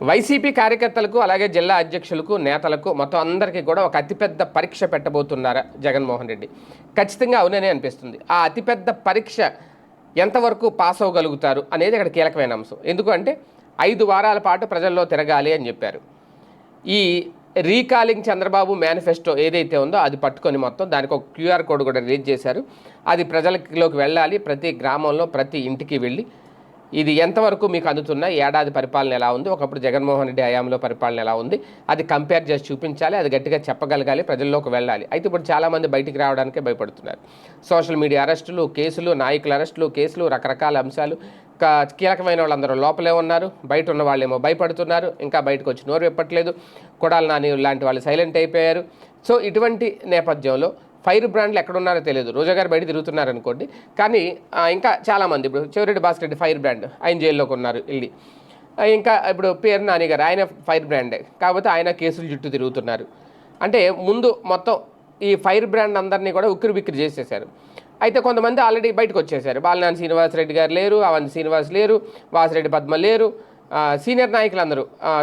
YCP కార్యకర్తలకు అలాగే జిల్లా అధ్యక్షులకు నేతలకు మొత్తం అందరికీ కూడా ఒక అతిపెద్ద పరీక్ష పెట్టబోతున్నారా జగన్మోహన్ రెడ్డి. ఖచ్చితంగా అవుననే అనిపిస్తుంది. ఆ అతిపెద్ద పరీక్ష ఎంతవరకు పాస్ అవ్వగలుగుతారు అనేది ఇక్కడ కీలకమైన అంశం. ఎందుకంటే ఐదు వారాల పాటు ప్రజల్లో తిరగాలి అని చెప్పారు. ఈ రీకాలింగ్ చంద్రబాబు మేనిఫెస్టో ఏదైతే ఉందో అది పట్టుకొని మొత్తం దానికి ఒక క్యూఆర్ కోడ్ కూడా రిలీజ్ చేశారు. అది ప్రజలలోకి వెళ్ళాలి. ప్రతి గ్రామంలో ప్రతి ఇంటికి వెళ్ళి ఇది ఎంతవరకు మీకు అందుతున్న ఏడాది పరిపాలన ఎలా ఉంది? ఒకప్పుడు జగన్మోహన్ రెడ్డి హయాంలో పరిపాలన ఎలా ఉంది? అది కంపేర్ చేసి చూపించాలి అది గట్టిగా చెప్పగలగాలి ప్రజల్లోకి వెళ్ళాలి. అయితే ఇప్పుడు చాలామంది బయటికి రావడానికే భయపడుతున్నారు. సోషల్ మీడియా అరెస్టులు కేసులు నాయకుల అరెస్టులు కేసులు రకరకాల అంశాలు. కా కీలకమైన వాళ్ళందరూ లోపలే ఉన్నారు. బయట ఉన్న వాళ్ళేమో భయపడుతున్నారు. ఇంకా బయటకు వచ్చి నోరు విప్పట్లేదు. కొడాలి నాని లాంటి వాళ్ళు సైలెంట్ అయిపోయారు. సో ఇటువంటి నేపథ్యంలో ఫైర్ బ్రాండ్లు ఎక్కడ ఉన్నారో తెలియదు. రోజా గారు బయట తిరుగుతున్నారు అనుకోండి కానీ ఇంకా చాలామంది ఇప్పుడు చెవిరెడ్డి భాస్కర్ రెడ్డి ఫైర్ బ్రాండ్ ఆయన జైల్లోకి ఉన్నారు వెళ్ళి ఇంకా ఇప్పుడు పేరు నాని గారు ఆయన ఫైర్ బ్రాండే. కాకపోతే ఆయన కేసులు చుట్టూ తిరుగుతున్నారు. అంటే ముందు మొత్తం ఈ ఫైర్ బ్రాండ్ అందరినీ కూడా ఉక్కిరి బిక్కిరి చేసేశారు. అయితే కొంతమంది ఆల్రెడీ బయటకు వచ్చేసారు బాలనాని శ్రీనివాసరెడ్డి గారు లేరు అవంతి శ్రీనివాస్ లేరు వాసిరెడ్డి పద్మ లేరు సీనియర్ నాయకులందరూ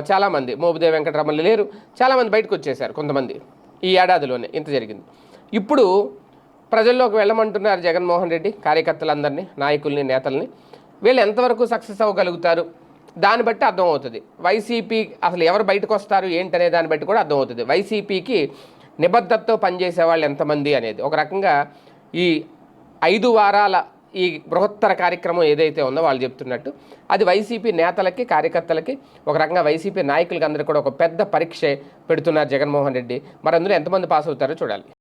చాలామంది మోబుదేవి వెంకటరమణ లేరు చాలామంది బయటకు వచ్చేసారు కొంతమంది ఈ ఏడాదిలోనే. ఇంత జరిగింది. ఇప్పుడు ప్రజల్లోకి వెళ్ళమంటున్నారు జగన్మోహన్ రెడ్డి కార్యకర్తలందరినీ నాయకుల్ని నేతల్ని. వీళ్ళు ఎంతవరకు సక్సెస్ అవ్వగలుగుతారు? దాన్ని బట్టి అర్థమవుతుంది వైసీపీ అసలు ఎవరు బయటకు వస్తారు ఏంటనే దాన్ని బట్టి కూడా అర్థమవుతుంది వైసీపీకి నిబద్ధతతో పనిచేసే వాళ్ళు ఎంతమంది అనేది. ఒక రకంగా ఈ ఐదు వారాల ఈ బృహత్తర కార్యక్రమం ఏదైతే ఉందో వాళ్ళు చెప్తున్నట్టు అది వైసీపీ నేతలకి కార్యకర్తలకి ఒక రకంగా వైసీపీ నాయకులకి అందరికీ కూడా ఒక పెద్ద పరీక్ష పెడుతున్నారు జగన్మోహన్ రెడ్డి. మరి అందులో ఎంతమంది పాస్ అవుతారో చూడాలి.